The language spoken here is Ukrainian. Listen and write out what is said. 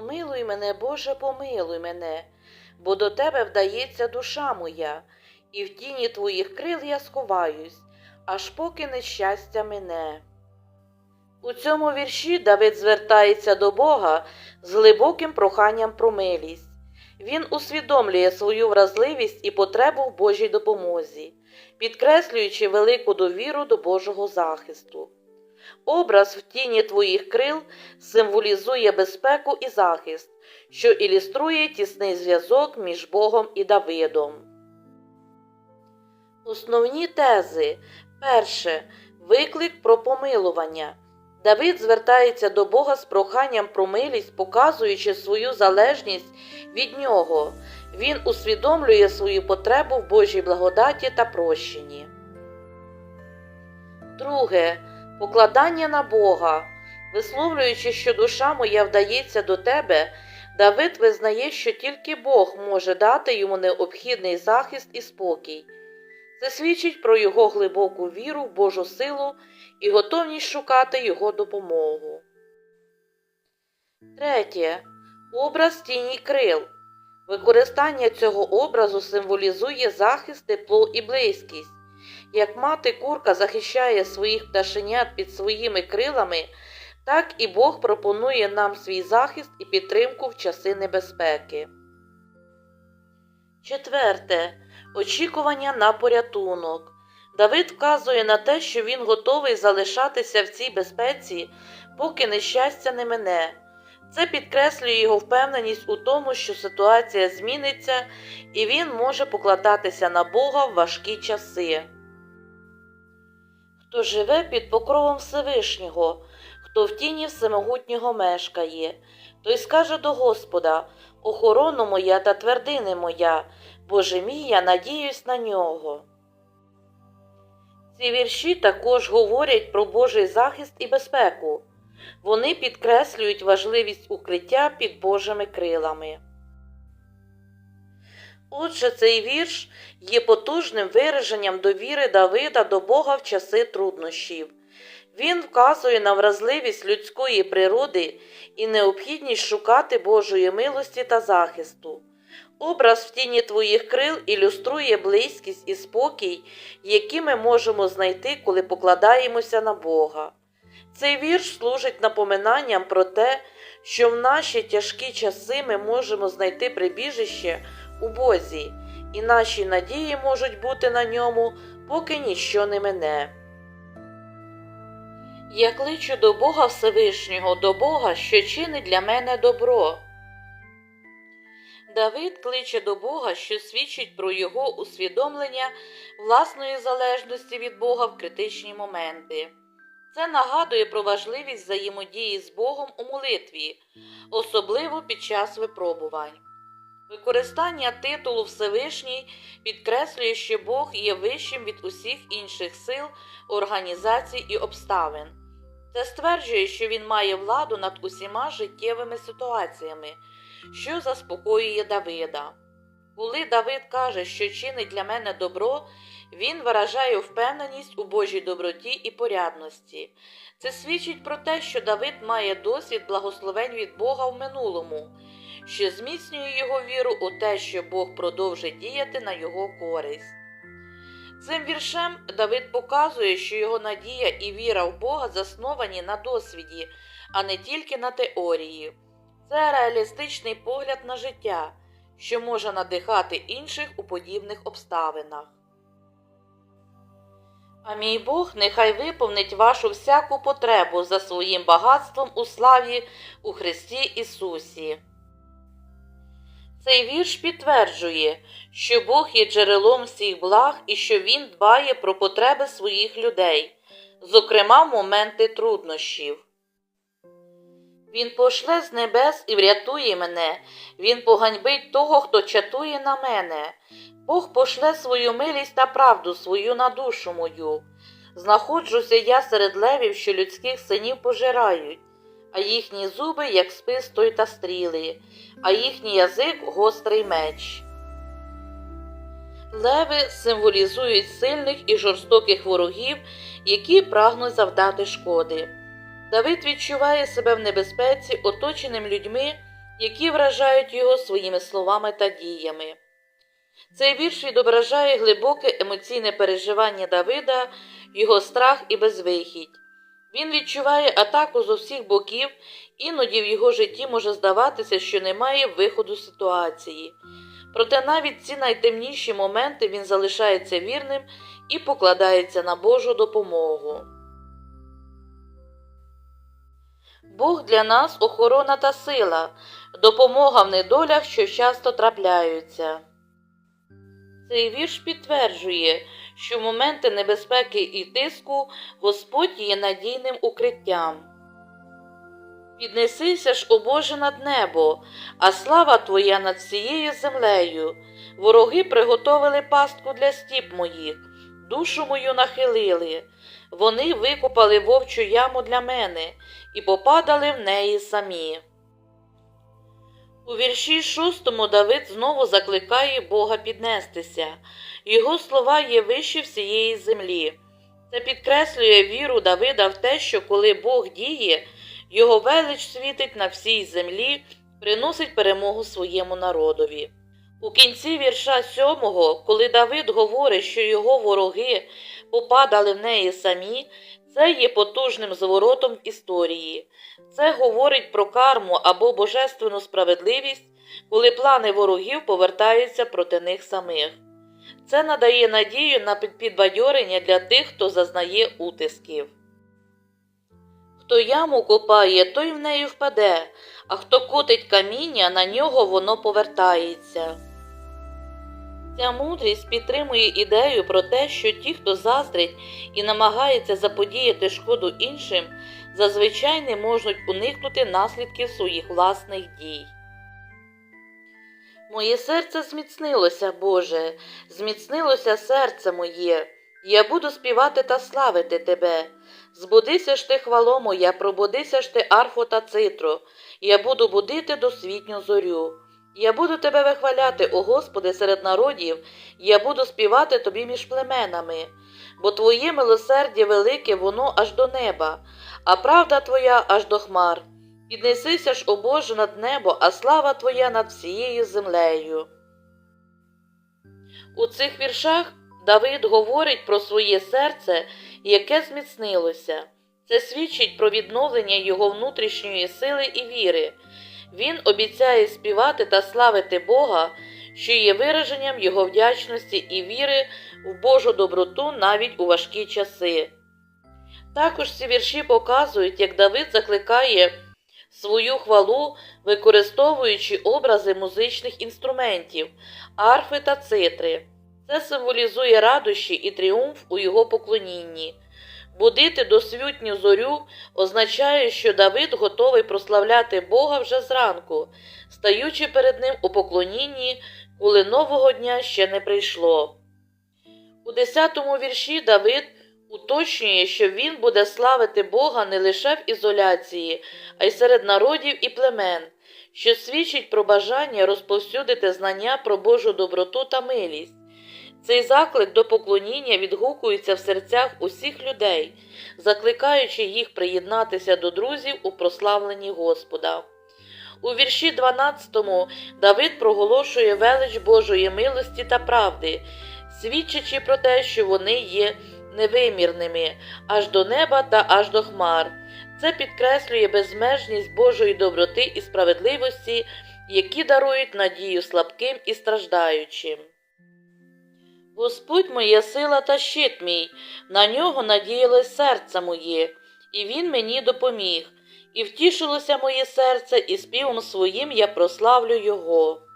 Помилуй мене, Боже, помилуй мене, бо до тебе вдається душа моя, і в тіні твоїх крил я сховаюсь, аж поки нещастя мине. У цьому вірші Давид звертається до Бога з глибоким проханням про милість. Він усвідомлює свою вразливість і потребу в Божій допомозі, підкреслюючи велику довіру до Божого захисту. Образ в тіні твоїх крил символізує безпеку і захист, що ілюструє тісний зв'язок між Богом і Давидом. Основні тези. Перше. Виклик про помилування. Давид звертається до Бога з проханням про милість, показуючи свою залежність від нього. Він усвідомлює свою потребу в Божій благодаті та прощенні. Друге. Покладання на Бога. Висловлюючи, що душа моя вдається до тебе, Давид визнає, що тільки Бог може дати йому необхідний захист і спокій. Це свідчить про його глибоку віру в Божу силу і готовність шукати його допомогу. Третє. Образ тіні крил. Використання цього образу символізує захист, тепло і близькість. Як мати курка захищає своїх пташенят під своїми крилами, так і Бог пропонує нам свій захист і підтримку в часи небезпеки. Четверте. Очікування на порятунок. Давид вказує на те, що він готовий залишатися в цій безпеці, поки нещастя не мине. Це підкреслює його впевненість у тому, що ситуація зміниться, і він може покладатися на Бога в важкі часи. Хто живе під покровом Всевишнього, хто в тіні всемогутнього мешкає, той скаже до Господа Охорону моя та твердини моя, Боже мій, я надіюсь на нього. Ці вірші також говорять про Божий захист і безпеку. Вони підкреслюють важливість укриття під Божими крилами. Отже, цей вірш є потужним вираженням довіри Давида до Бога в часи труднощів. Він вказує на вразливість людської природи і необхідність шукати Божої милості та захисту. Образ в тіні твоїх крил ілюструє близькість і спокій, які ми можемо знайти, коли покладаємося на Бога. Цей вірш служить напоминанням про те, що в наші тяжкі часи ми можемо знайти прибіжище у і наші надії можуть бути на ньому, поки ніщо не мине. Я кличу до Бога Всевишнього, до Бога, що чинить для мене добро. Давид кличе до Бога, що свідчить про його усвідомлення власної залежності від Бога в критичні моменти. Це нагадує про важливість взаємодії з Богом у молитві, особливо під час випробувань. Використання титулу Всевишній підкреслює, що Бог є вищим від усіх інших сил, організацій і обставин. Це стверджує, що він має владу над усіма життєвими ситуаціями, що заспокоює Давида. Коли Давид каже, що чинить для мене добро, він виражає впевненість у Божій доброті і порядності. Це свідчить про те, що Давид має досвід благословень від Бога в минулому, що зміцнює його віру у те, що Бог продовжить діяти на його користь. Цим віршем Давид показує, що його надія і віра в Бога засновані на досвіді, а не тільки на теорії. Це реалістичний погляд на життя, що може надихати інших у подібних обставинах. А мій Бог нехай виповнить вашу всяку потребу за своїм багатством у славі у Христі Ісусі. Цей вірш підтверджує, що Бог є джерелом всіх благ і що Він дбає про потреби своїх людей, зокрема в моменти труднощів. Він пошле з небес і врятує мене, Він поганьбить того, хто чатує на мене. Бог пошле свою милість та правду свою на душу мою. Знаходжуся я серед левів, що людських синів пожирають, а їхні зуби, як спистой та стріли, а їхній язик гострий меч. Леви символізують сильних і жорстоких ворогів, які прагнуть завдати шкоди. Давид відчуває себе в небезпеці, оточеним людьми, які вражають його своїми словами та діями. Цей вірш відображає глибоке емоційне переживання Давида, його страх і безвихідь. Він відчуває атаку з усіх боків, іноді в його житті може здаватися, що немає виходу ситуації. Проте навіть ці найтемніші моменти він залишається вірним і покладається на Божу допомогу. Бог для нас охорона та сила, допомога в недолях, що часто трапляються. Цей вірш підтверджує, що в моменти небезпеки і тиску Господь є надійним укриттям. Піднесися ж, о Боже, над небо, а слава Твоя над всією землею. Вороги приготовили пастку для стіп моїх, душу мою нахилили. Вони викопали вовчу яму для мене і попадали в неї самі. У вірші шостому Давид знову закликає Бога піднестися. Його слова є вищі всієї землі. Це підкреслює віру Давида в те, що коли Бог діє, його велич світить на всій землі, приносить перемогу своєму народові. У кінці вірша сьомого, коли Давид говорить, що його вороги попадали в неї самі, це є потужним зворотом історії. Це говорить про карму або божественну справедливість, коли плани ворогів повертаються проти них самих. Це надає надію на підбадьорення для тих, хто зазнає утисків. Хто яму копає, той в неї впаде, а хто котить каміння, на нього воно повертається. Ця мудрість підтримує ідею про те, що ті, хто заздрить і намагається заподіяти шкоду іншим, зазвичай не можуть уникнути наслідків своїх власних дій. Моє серце зміцнилося, Боже, зміцнилося серце моє. Я буду співати та славити Тебе. Збудися ж ти, хвало моя, пробудися ж ти, арфо та цитро, я буду будити досвітню зорю. Я буду тебе вихваляти, о Господи, серед народів, я буду співати тобі між племенами, бо Твоє милосердя велике, воно аж до неба, а правда Твоя аж до хмар. Піднесися ж, о Боже, над небо, а слава Твоя над всією землею. У цих віршах Давид говорить про своє серце, яке зміцнилося. Це свідчить про відновлення його внутрішньої сили і віри. Він обіцяє співати та славити Бога, що є вираженням його вдячності і віри в Божу доброту навіть у важкі часи. Також ці вірші показують, як Давид закликає свою хвалу, використовуючи образи музичних інструментів, арфи та цитри. Це символізує радощі і тріумф у його поклонінні. Будити досвютню зорю означає, що Давид готовий прославляти Бога вже зранку, стаючи перед ним у поклонінні, коли нового дня ще не прийшло. У 10-му вірші Давид уточнює, що він буде славити Бога не лише в ізоляції, а й серед народів і племен, що свідчить про бажання розповсюдити знання про Божу доброту та милість. Цей заклик до поклоніння відгукується в серцях усіх людей, закликаючи їх приєднатися до друзів у прославленні Господа. У вірші 12 Давид проголошує велич Божої милості та правди, свідчачи про те, що вони є невимірними аж до неба та аж до хмар. Це підкреслює безмежність Божої доброти і справедливості, які дарують надію слабким і страждаючим. Господь моя сила та щит мій, на нього надіялось серце моє, і він мені допоміг, і втішилося моє серце, і співом своїм я прославлю Його.